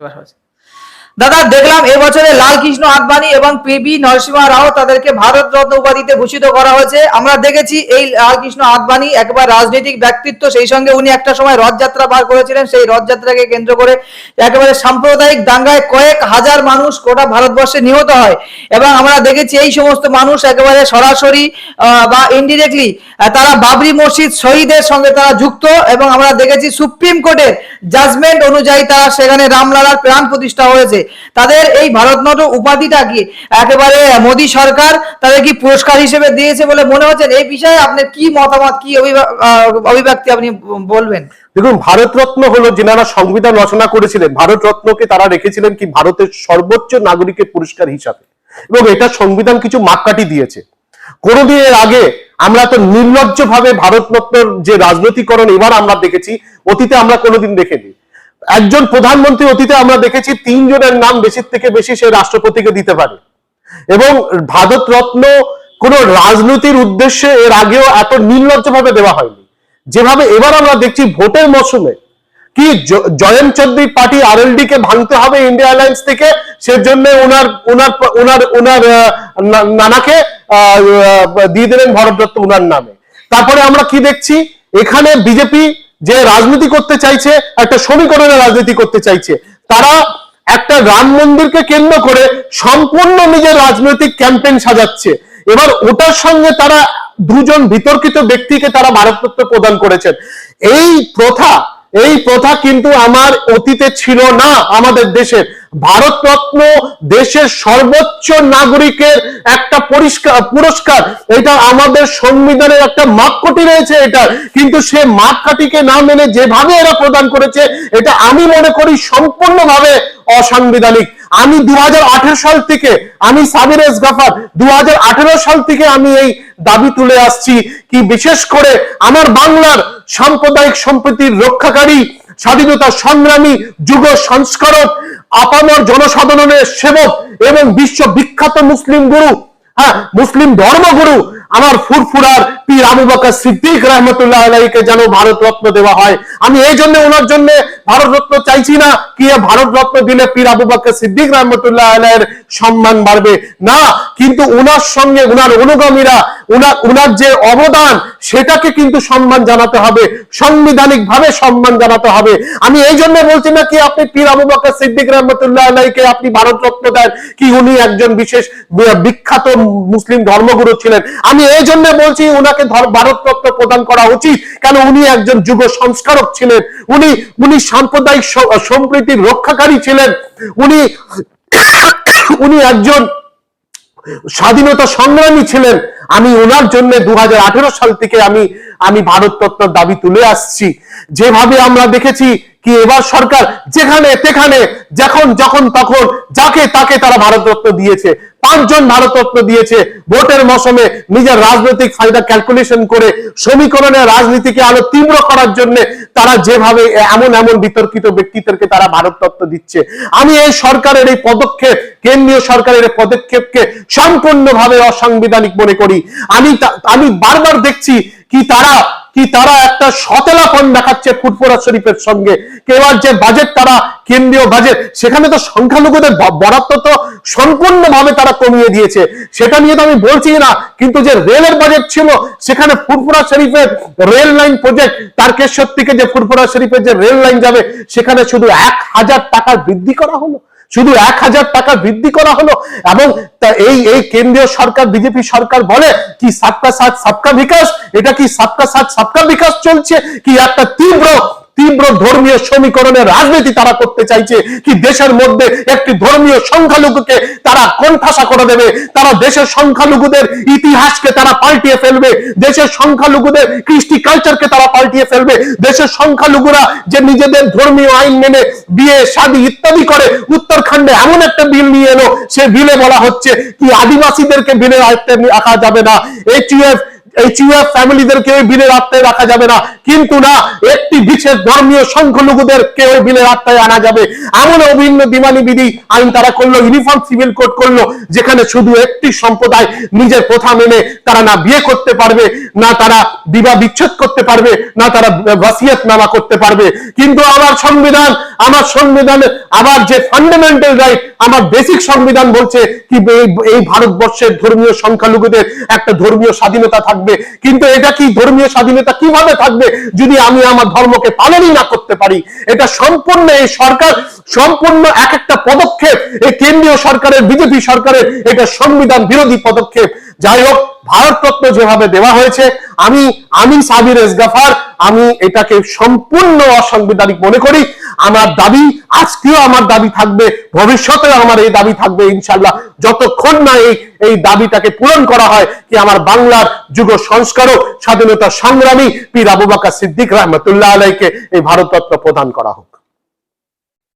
bajo দাদা, দেখলাম এবছরে লাল কৃষ্ণ আদবানি এবং পিবি নরসিংহ রাও তাদেরকে ভারত রত্ন উপাধিতে ভূষিত করা হয়েছে। আমরা দেখেছি এই লাল কৃষ্ণ আদবানি একবার রাজনৈতিক ব্যক্তিত্ব, সেই সঙ্গে উনি একটা সময় রথযাত্রা বার করেছিলেন। সেই রথযাত্রাকে কেন্দ্র করে একেবারে সাম্প্রদায়িক দাঙ্গায় কয়েক হাজার মানুষ গোটা ভারতবর্ষে নিহত হয়। এবং আমরা দেখেছি এই সমস্ত মানুষ একেবারে সরাসরি বা ইনডিরেক্টলি তারা বাবরি মসজিদ শহীদের সঙ্গে তারা যুক্ত। এবং আমরা দেখেছি সুপ্রিম কোর্টের জাজমেন্ট অনুযায়ী তারা সেখানে রামলালার প্রাণ প্রতিষ্ঠা হয়েছে। তাদের এই ভারতনাট্য উপাধিটা কি একেবারে মোদী সরকার তাদের কি পুরস্কার হিসেবে দিয়েছে বলে মনে হচ্ছে। এই বিষয়ে আপনার কি মতামত, কি অভিব্যক্তি আপনি বলবেন? দেখুন, ভারতরত্ন হলো যেনারা সংবিধান রচনা করেছিলেন, ভারতরত্নকে তারা রেখেছিলেন কি ভারতের সর্বোচ্চ নাগরিকের পুরস্কার হিসাবে। এবং এটা সংবিধান কিছু মাপকাঠি দিয়েছে। কোনোদিন এর আগে আমরা তো নির্লজ্জ ভাবে ভারতরত্নর যে রাজনৈতিকরণ, এবার আমরা দেখেছি, অতীতে আমরা কোনোদিন দেখিনি। একজন প্রধানমন্ত্রী অতীতে আমরা দেখেছি তিনজনের নাম বেশির থেকে বেশি সে রাষ্ট্রপতিকে দিতে পারে। এবং ভারত রত্ন কোন রাজনীতির উদ্দেশ্যে এর আগেও এত নির্লজ্জ ভাবে দেওয়া হয়নি। যেভাবে এবার আমরা দেখছি ভোটের মৌসুমে কি জয়ন্ত চৌধুরী পার্টি আরএলডি কে ভাঙতে হবে ইন্ডিয়া অ্যালায়েন্স থেকে, সেজন্য ওনার ওনার ওনার ওনার নানাকে দিয়ে দিলেন ভারতরত্ন ওনার নামে। তারপরে আমরা কি দেখছি? এখানে বিজেপি যে রাজনীতি করতে চাইছে, একটা সমীকরণের রাজনীতি করতে চাইছে। তারা একটা রাম মন্দিরকে কেন্দ্র করে সম্পূর্ণ নিজের রাজনৈতিক ক্যাম্পেইন সাজাচ্ছে। এবার ওটার সঙ্গে তারা দুজন বিতর্কিত ব্যক্তিকে তারা ভারতত্ব প্রদান করেছেন। এই প্রথা এই প্রথা কিন্তু আমার অতীতে ছিল না, আমাদের দেশের। ভারতরত্ন দেশের সর্বোচ্চ নাগরিকের একটা পরিষ্কার, পুরস্কার। এটা আমাদের সংবিধানের একটা মাপকাঠি রয়েছে এটা কিন্তু সে মাপকাঠিকে না মেনে যেভাবে এরা প্রদান করেছে, এটা আমি মনে করি সম্পূর্ণভাবে অসাংবিধানিক। আমি দু হাজার আঠেরো সাল থেকে আমি সাবির এস গাফার দু সাল থেকে আমি এই দাবি তুলে আসছি কি বিশেষ করে আমার বাংলার সাম্প্রদায়িক সম্প্রীতির রক্ষাকারী, স্বাধীনতা সংগ্রামী, যুগ সংস্কারক, আপামর জনসাধারণের সেবক এবং বিশ্ব বিখ্যাত মুসলিম গুরু হ্যাঁ মুসলিম ধর্মগুরু আমার ফুরফুরার পীর আবু বকর সিদ্দিক রহমতুল্লাহ আলাইকে যেন ভারত রত্ন দেওয়া হয়। আমি এই জন্য ওনার জন্য ভারত রত্ন চাইছি না কি ভারত রত্ন দিলে পীর আবু বকর সিদ্দিক রহমতুল্লাহ আলাইয়ের সম্মান বাড়বে। না, কিন্তু ওনার সঙ্গে ওনার অনুগামীরা ওনার ওনার যে অবদান, সেটাকে কিন্তু সম্মান জানাতে হবে সাংবিধানিক ভাবে সম্মান জানাতে হবে। আমি এই জন্য বলছি না কি আপনি পীর আবু বকর সিদ্দিক রহমতুল্লাহ আলাইকে আপনি ভারত রত্ন দেন, কি উনি একজন বিশেষ বিখ্যাত মুসলিম ধর্মগুরু ছিলেন। আমি এই জন্য বলছি ধর- ভারত রত্ন প্রদান করা উচিত, কেন উনি একজন যুব সংস্কারক ছিলেন। উনি উনি সাম্প্রদায়িক সম্প্রীতির রক্ষাকারী ছিলেন। উনি উনি একজন স্বাধীনতা সংগ্রামী ছিলেন। আমি ওনার জন্য দু সাল থেকে আমি আমি ভারত রত্নর দাবি তুলে আসছি। যেভাবে আমরা দেখেছি কি এবার সরকার যেখানে তেখানে, যখন যখন, তখন, যাকে তাকে তারা ভারত রত্ন দিয়েছে। পাঁচজন ভারত রত্ন দিয়েছে। ভোটের মৌসুমে নিজের রাজনৈতিক ফায়দা ক্যালকুলেশন করে সমীকরণের রাজনীতিকে আরও তীব্র করার জন্য তারা যেভাবে, এমন এমন বিতর্কিত ব্যক্তিদেরকে তারা ভারতত্ব দিচ্ছে। আমি এই সরকারের এই পদক্ষেপ, কেন্দ্রীয় সরকারের এই পদক্ষেপকে সম্পূর্ণভাবে অসাংবিধানিক মনে করি। আমি আমি বারবার দেখছি কি তারা কি তারা একটা সতেলাপন দেখাচ্ছে ফুটপুরা শরীফের সঙ্গে? এবার যে বাজেট তারা, কেন্দ্রীয় বাজেট সেখানে তো সংখ্যালঘুদের বরাদ্দ তো সম্পূর্ণভাবে তারা কমিয়ে দিয়েছে। সেটা নিয়ে তো আমি বলছি না, কিন্তু যে রেলের বাজেট ছিল, সেখানে ফুরফুরা শরীফের রেল লাইন প্রজেক্ট তারকেশ্বর থেকে যে ফুরফুরা শরীফের যে রেল লাইন যাবে, সেখানে শুধু এক হাজার টাকা বৃদ্ধি করা হলো। শুধু এক হাজার টাকা বৃদ্ধি করা হলো এবং এই এই কেন্দ্রীয় সরকার, বিজেপি সরকার বলে কি সাতটা সাথ সাবকা বিকাশ? এটা কি সাতটা সাথ সাবকা বিকাশ চলছে? কি একটা তীব্র তীব্র ধর্মীয় সমীকরণের রাজনীতি তারা করতে চাইছে কি দেশের মধ্যে একটি ধর্মীয় সংখ্যালঘুকে তারা কোণঠাসা করে দেবে? তারা দেশের সংখ্যালঘুদের ইতিহাসকে তারা পাল্টিয়ে ফেলবে। দেশের সংখ্যালঘুদের কৃষ্টি কালচারকে তারা পাল্টিয়ে ফেলবে। দেশের সংখ্যালঘুরা যে নিজেদের ধর্মীয় আইন মেনে বিয়ে, শাদী ইত্যাদি করে, উত্তরাখণ্ডে এমন একটা বিল নিয়ে এলো। সে বিলে বলা হচ্ছে কি আদিবাসীদেরকে বিলের আয়ত্তে রাখা যাবে না। এইচইউএফ বিলের আত্মায় রাখা যাবে না। কিন্তু না, একটি বিশেষ ধর্মীয় সংখ্যালঘুদের কেউ আত্মায় আনা যাবে। এমন অভিন্ন দিমানি বিধি আইন তারা করল ইউনিফর্ম সিভিল কোড করল, যেখানে শুধু একটি সম্প্রদায় নিজের প্রথা মেনে তারা না বিয়ে করতে পারবে, না তারা বিবাহ বিচ্ছেদ করতে পারবে, না তারা ওয়াসিয়াত নামা করতে পারবে। কিন্তু আমার সংবিধান, আমার সংবিধানে আবার যে ফান্ডামেন্টাল রাইট আমার বেসিক সংবিধান বলছে কি এই- এই ভারতবর্ষের ধর্মীয় সংখ্যালঘুদের একটা ধর্মীয় স্বাধীনতা থাকবে। কিন্তু এটা কি ধর্মীয় স্বাধীনতা কীভাবে থাকবে যদি আমি আমার ধর্মকে পালনই না করতে পারি? এটা সম্পূর্ণ এই সরকার, সম্পূর্ণ এক একটা পদক্ষেপ, এই কেন্দ্রীয় সরকারের, বিজেপি সরকারের, এটা সংবিধান বিরোধী পদক্ষেপ। যাই হোক ভারতরত্ন যেভাবে দেওয়া হয়েছে, আমি আমি সাবির এস গাফার আমি এটাকে সম্পূর্ণ অসাংবিধানিক মনে করি। আমার দাবি, আজকেও আমার দাবি থাকবে ভবিষ্যতে আমার এই দাবি থাকবে ইনশাল্লাহ যতক্ষণ না এই এই দাবিটাকে পূরণ করা হয়, কি আমার বাংলার যুগ সংস্কারক, স্বাধীনতা সংগ্রামী পীর আবু বাকা সিদ্দিক রহমতুল্লাহ আলাইকে এই ভারতরত্ন প্রদান করা হোক।